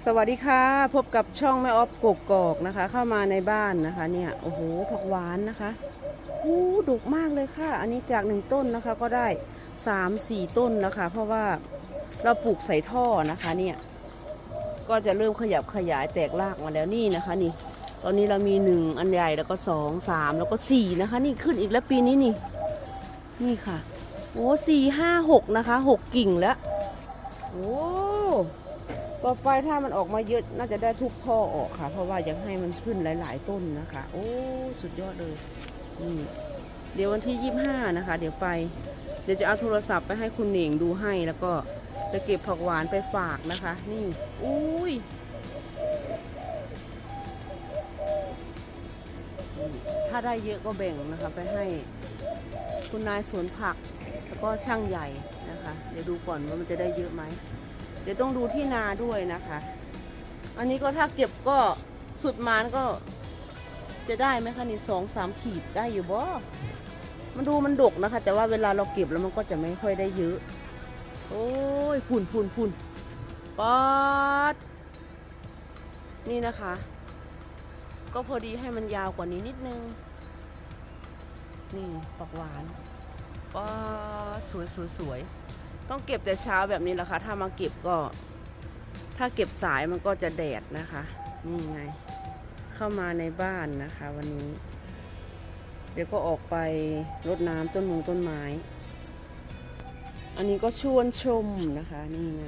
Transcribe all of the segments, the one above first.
สวัสดีค่ะ พบกับช่องแม่ออฟกกกอกนะคะ เข้ามาในบ้านนะคะ เนี่ยโอ้โหผักหวานนะคะอู้ดกมากเลยค่ะ อันนี้จากหนึ่งต้นนะคะก็ได้สามสี่ต้นแล้วค่ะเพราะว่าเราปลูกใส่ท่อนะคะ เนี่ยก็จะเริ่มขยับขยายแตกรากมาแล้วนี่นะคะ นี่ ตอนนี้เรามีหนึ่งอันใหญ่แล้วก็สองสามแล้วก็สี่นะคะ นี่ขึ้นอีกแล้วปีนี้นี่ นี่ค่ะโอ้สี่ห้าหกนะคะหกกิ่งแล้วโอ้ ต่อไปถ้ามันออกมาเยอะน่าจะได้ทุกท่อออกค่ะ เพราะว่าอยากให้มันขึ้นหลาย ๆ ต้นนะคะ โอ้สุดยอดเลยนี่เดี๋ยววันที่ยี่ห้านะคะ เดี๋ยวไป เดี๋ยวจะเอาโทรศัพท์ไปให้คุณเหน่งดูให้แล้วก็จะเก็บผักหวานไปฝากนะคะ นี่อุ้ยถ้าได้เยอะก็แบ่งนะคะ ไปให้คุณนายสวนผัก แล้วก็ช่างใหญ่นะคะ เดี๋ยวดูก่อนว่ามันจะได้เยอะไหม เดี๋ยวต้องดูที่นาด้วยนะคะ อันนี้ก็ถ้าเก็บก็สุดมานก็ จะได้ไหมคะนี่สองสามขีดได้อยู่บ่มันดูมันดกนะคะ แต่ว่าเวลาเราเก็บแล้วมันก็จะไม่ค่อยได้เยอะ โอ้ยพุ่นพุ่นพุ่นป๊อดนี่นะคะ ก็พอดีให้มันยาวกว่านี้นิดนึง นี่ปักหวานป๊อดสวยสวยสวย ต้องเก็บแต่เช้าแบบนี้แหละค่ะ ถ้ามาเก็บก็ ถ้าเก็บสายมันก็จะแดดนะคะ นี่ไง เข้ามาในบ้านนะคะ วันนี้ เดี๋ยวก็ออกไปรดน้ำต้นมงต้นไม้ อันนี้ก็ชวนชมนะคะ นี่ไง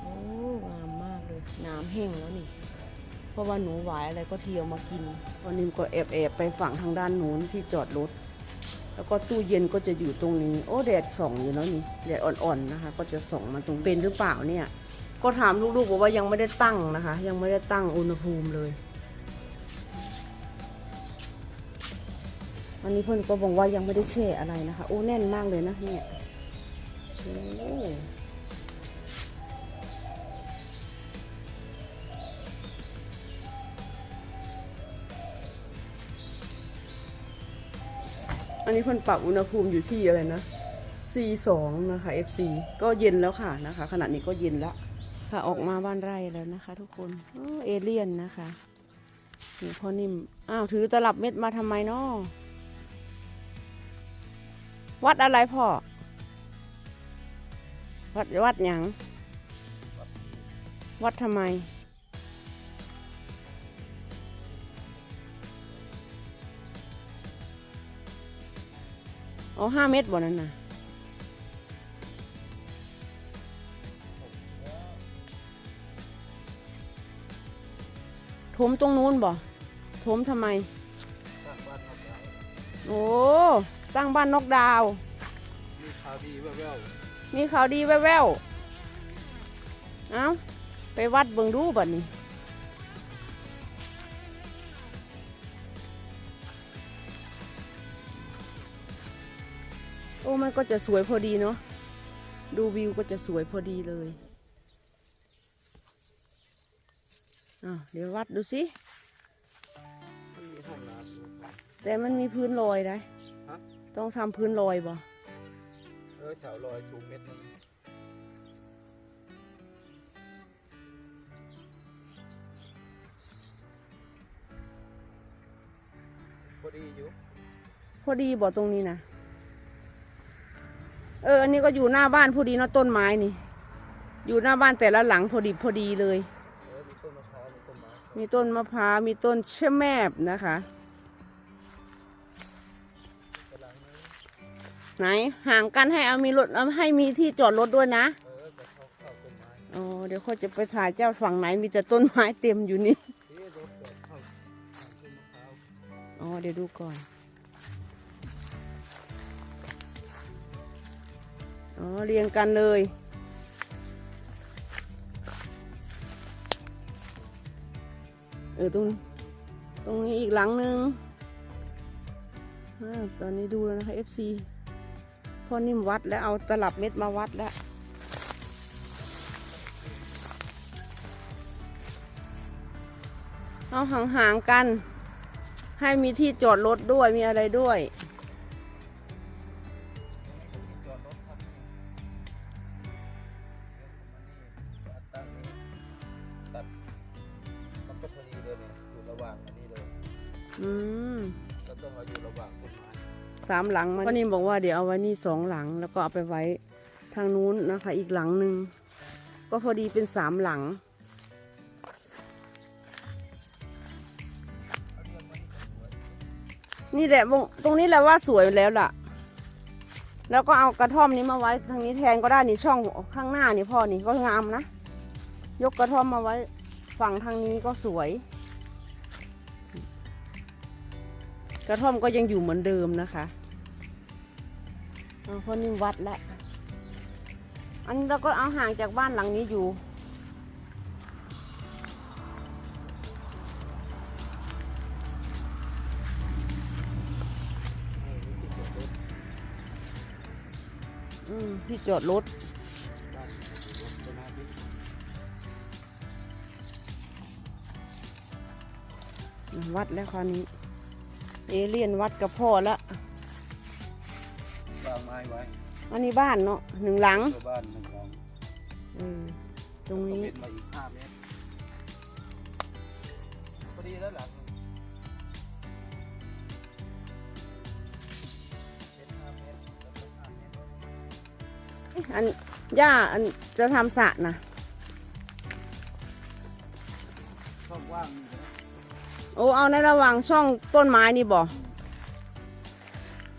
โอ้งามมากเลย น้ำแห้งแล้วนี่ เพราะว่าหนูหวายอะไรก็เที่ยวมากิน วันนี้ก็แอบแอบๆไปฝั่งทางด้านนู้นที่จอดรถ แล้วก็ตู้เย็นก็จะอยู่ตรงนี้ โอ้แดดส่องอยู่แล้วนี่แดดอ่อนๆนะคะ ก็จะส่องมาตรงเป็นหรือเปล่าเนี่ย ก็ถามลูกๆบอกว่ายังไม่ได้ตั้งนะคะ ยังไม่ได้ตั้งอุณหภูมิเลยอันนี้เพื่อนก็บอกว่ายังไม่ได้แช่อะไรนะคะ โอ้แน่นมากเลยนะเนี่ยโอ้ อันนี้เพื่อนปรับอุณหภูมิอยู่ที่อะไรนะ C2 นะคะ FC ก็เย็นแล้วค่ะนะคะ ขณะนี้ก็เย็นล้วค่ะออกมาบ้านไร่แล้วนะคะ ทุกคนโอ้เอเลี่ยนนะคะนี่พ่อนิ่มอ้าวถือตลับเม็ดมาทำไมเนาะวัดอะไรพ่อ วัดวัดหยังวัดทำไม อ๋อห้าเม็ดบ่นั่นน่ะถมตรงนู้นบ่ถมทำไม โอ้ตั้งบ้านนกดาว มีข่าวดีแว่วมีข่าวดีแว่วๆ เอาไปวัดเบิ่งดูบัดนี้ อ้มันก็จะสวยพอดีเนาะดูวิวก็จะสวยพอดีเลยอ่าวเดี๋ยววัดดูสิๆมันมีห้องน้ำอยู่แต่มันมีพื้นลอยได้ฮะต้องทำพื้นลอยบ่เออแถวลอยชูเม็ดนึงพอดีอยู่ พอดีบ่ตรงนี้นะ เอออันนี้ก็อยู่หน้าบ้านพอดีเนาะต้นไม้นี่ อยู่หน้าบ้านแต่ละหลังพอดีพอดีเลย มีต้นมะพร้าวมีต้นไม้มีต้นมะพร้าวมีต้นชะแมบนะคะ ไหนห่างกันให้เอามีรถเอาให้มีที่จอดรถด้วยนะอ๋อเดี๋ยวเขาจะไปถ่ายเจ้าฝั่งไหนมีแต่ต้นไม้เต็มอยู่นี่อ๋อเดี๋ยวดูก่อน อ๋อเรียงกันเลย เออตรงตรงนี้อีกหลังหนึ่งอตอนนี้ดูแล้วนะคะ FC พ่อนิ่มวัดแล้วเอาตลับเม็ดมาวัดแล้วเอาห่างๆกัน ให้มีที่จอดรถด้วยมีอะไรด้วย สามหลังมันก็นี่บอกว่าเดี๋ยวเอาไว้นี่สองหลัง แล้วก็เอาไปไว้ทางนู้นนะคะ อีกหลังหนึ่งก็พอดีเป็นสามหลังนี่แหละตรงนี้แหละว่าสวยแล้วล่ะ แล้วก็เอากระท่อมนี้มาไว้ทางนี้แทนก็ได้นี่ช่องข้างหน้านี่พ่อนี่ก็งามนะ ยกกระท่อมมาไว้ฝั่งทางนี้ก็สวย กระท่อมก็ยังอยู่เหมือนเดิมนะคะเอาพราะนี่วัดแล้วอันนี้เราก็เอาห่างจากบ้านหลังนี้อยู่ออนี่ที่จอดรถอืมที่จอดรถวัดแล้วคราวนี้ เอเลียนวัดกับพ่อแล้ววางไม้ไว้อันนี้บ้านเนาะหนึ่งหลังตัวบ้านหนึ่งหลังเออตรงก็นี้ เป็นมาอีกห้าเมตรพอดีแล้วหลังหนึ่งเป็นห้าเมตรแล้วก็ห้าเมตรอันย่าอันจะทำสระนะ ช่องว่างนี่นะ โอ้เอาในระหว่างช่องต้นไม้นี่บ่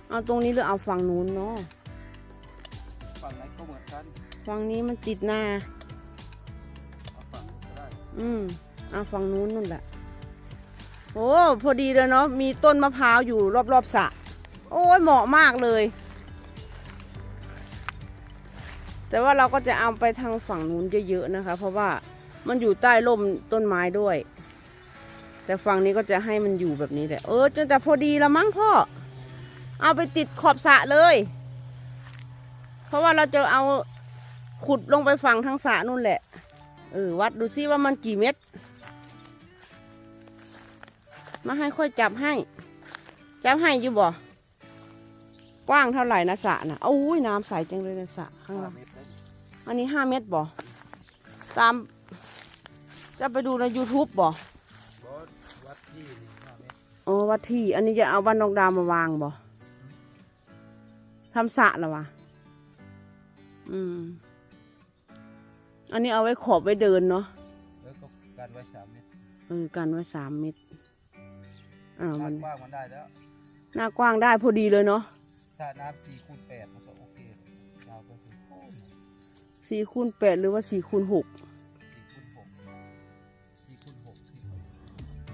เอาตรงนี้หรือเอาฝั่งนู้นเนาะฝั่งไหนก็เหมือนกันฝั่งนี้มันติดนาเอาฝั่งนู้นก็ได้อืมเอาฝั่งนู้นนู่นแหละโอ้พอดีเลยเนาะมีต้นมะพร้าวอยู่รอบๆสระโอ้ยเหมาะมากเลย แต่ว่าเราก็จะเอาไปทางฝั่งนู้นเยอะๆนะคะ เพราะว่ามันอยู่ใต้ร่มต้นไม้ด้วย แต่ฝั่งนี้ก็จะให้มันอยู่แบบนี้แหละ เออจนแต่พอดีละมั้งพ่อ เอาไปติดขอบสระเลย เพราะว่าเราจะเอาขุดลงไปฝั่งทางสระนู่นแหละ เออ วัดดูซิว่ามันกี่เม็ด มาให้ค่อยจับให้ จับให้อยู่บ่ กว้างเท่าไหร่นะสระนะโอ้ยน้ำใสจังเลยนะสระข้างหล่างอันนี้ห้าเม็ดบ่ ตาม จะไปดูใน YouTube บ่ อสวัดที่นี่ห้าเมตรโอ้วัดที่ อันนี้จะเอาวันนอกดาวมาวางบ่ทำสระเหรอวะ อืม อันนี้เอาไว้ขอบไว้เดินเนาะแล้วก็การไว้สามเมตรเออกันไว้สามเม็ดอ่าน้มันำกว้างมันได้แล้ว หน้ากว้างได้พอดีเลยเนาะถ้าน้ำสี่คูณแปดมันก็โอเคยาวไปถึงโอ้ยสี่คูณแปดหรือว่าสี่คูณหก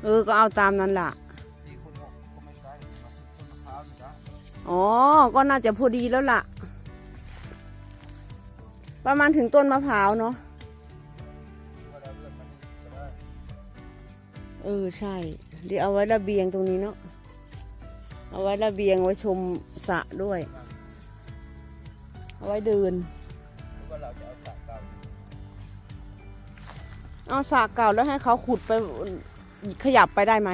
เออ ก็เอาตามนั้นล่ะ สี่คูณหกก็ไม่ไกลมาถึงต้นมะพร้าวนี่นะอ๋อ ก็น่าจะพอดีแล้วล่ะ ประมาณถึงต้นมะพร้าวเนาะ ก็แล้เรื่องมันก็ได้เออ ใช่ เดี๋ยวเอาไว้ระเบียงตรงนี้เนาะ เอาไว้ระเบียงไว้ชมสระด้วย เอาไว้เดินหรือว่าเราจะเอาสะเก่าเอาสระเก่าแล้วให้เขาขุดไป ขยับไปได้ไหม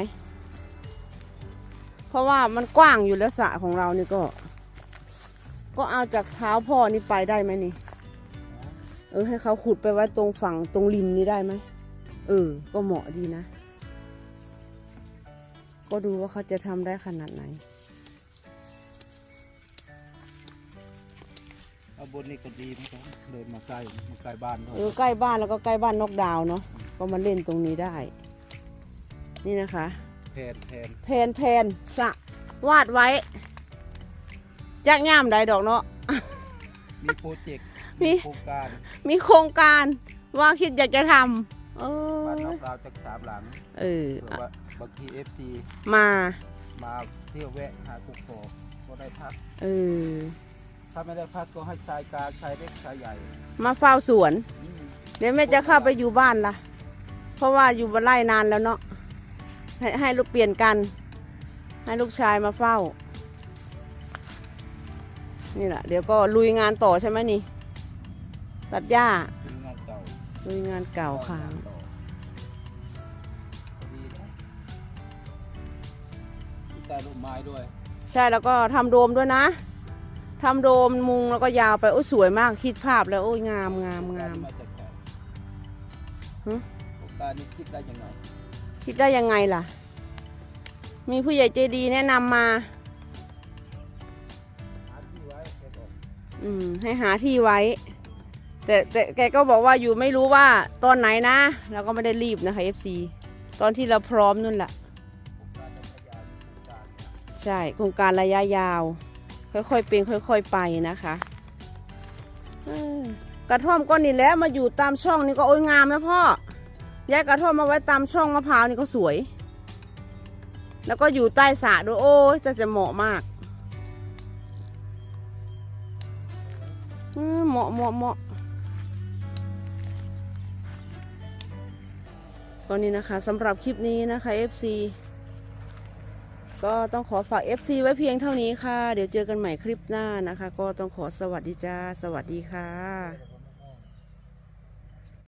เพราะว่ามันกว้างอยู่แล้วสระของเรานี่ก็ ก็เอาจากเท้าพ่อนี่ไปได้ไหมนี่ เออให้เขาขุดไปไว้ตรงฝั่งตรงริมนี้ได้ไหม เออ ก็เหมาะดีนะ ก็ดูว่าเขาจะทำได้ขนาดไหน เอาบนนี่ก็ดีเหมือนกันเดินมาใกล้มาใกล้บ้านด้วย เออใกล้บ้านแล้วก็ใกล้บ้านนกดาวเนาะ ก็มาเล่นตรงนี้ได้ นี่นะคะแทนแทนแทนแทนสระวาดไว้จักย่ามใดดอกเนาะ มีโปรเจกต์มีโครงการมีโครงการว่าคิดอยากจะทำเอบ้านนออกดาวจากสามหลังเออเผื่อว่าบางทีเอฟซีมามาเที่ยวแวะหากุกกอกก็ได้พัก เออถ้าไม่ได้พักก็ให้ชายกลางชายเล็กชายใหญ่มาเฝ้าสวน อืมเดี๋ยวแม่จะเข้าไปอยู่บ้านละเพราะว่าอยู่บ้านไร่นานแล้วเนาะ ให้ให้ลูกเปลี่ยนกัน ให้ลูกชายมาเฝ้า นี่แหละเดี๋ยวก็ลุยงานต่อใช่ไหมนี่ ตัดหญ้าเป็นงานเก่าลุยงานเก่าค่ะงนต่อดีนะมีแต่ลูกไม้ด้วย ใช่แล้วก็ทำโดมด้วยนะทำโดมมุงแล้วก็ยาวไป โอ้ยสวยมากคิดภาพแล้ว โอ้ยงามงามงามมาจากไหนหึโครงการนี้คิดได้ยังไง คิดได้ยังไงล่ะ มีผู้ใหญ่ใจดีแนะนำมา อืม ให้หาที่ไว้ แต่แต่แกก็บอกว่าอยู่ไม่รู้ว่าตอนไหนนะ เราก็ไม่ได้รีบนะคะ FC ตอนที่เราพร้อมนั่นแหละใช่โครงการระยะยาว ค่อยๆเป็นค่อยๆไปนะคะกระท่อมก็นี่แล้วมาอยู่ตามช่องนี่ก็โอ้ยงามนะพ่อ ย้ายกกระท่อมมาไว้ตามช่องมะพร้าวนี่ก็สวย แล้วก็อยู่ใต้สระด้วยโอ้ยจะจะเหมาะมากเหมาะเหมาะเหมาะก็นี่นะคะสำหรับคลิปนี้นะคะ FC ก็ต้องขอฝาก FC ไว้เพียงเท่านี้ค่ะ เดี๋ยวเจอกันใหม่คลิปหน้านะคะ ก็ต้องขอสวัสดีจ้า สวัสดีค่ะ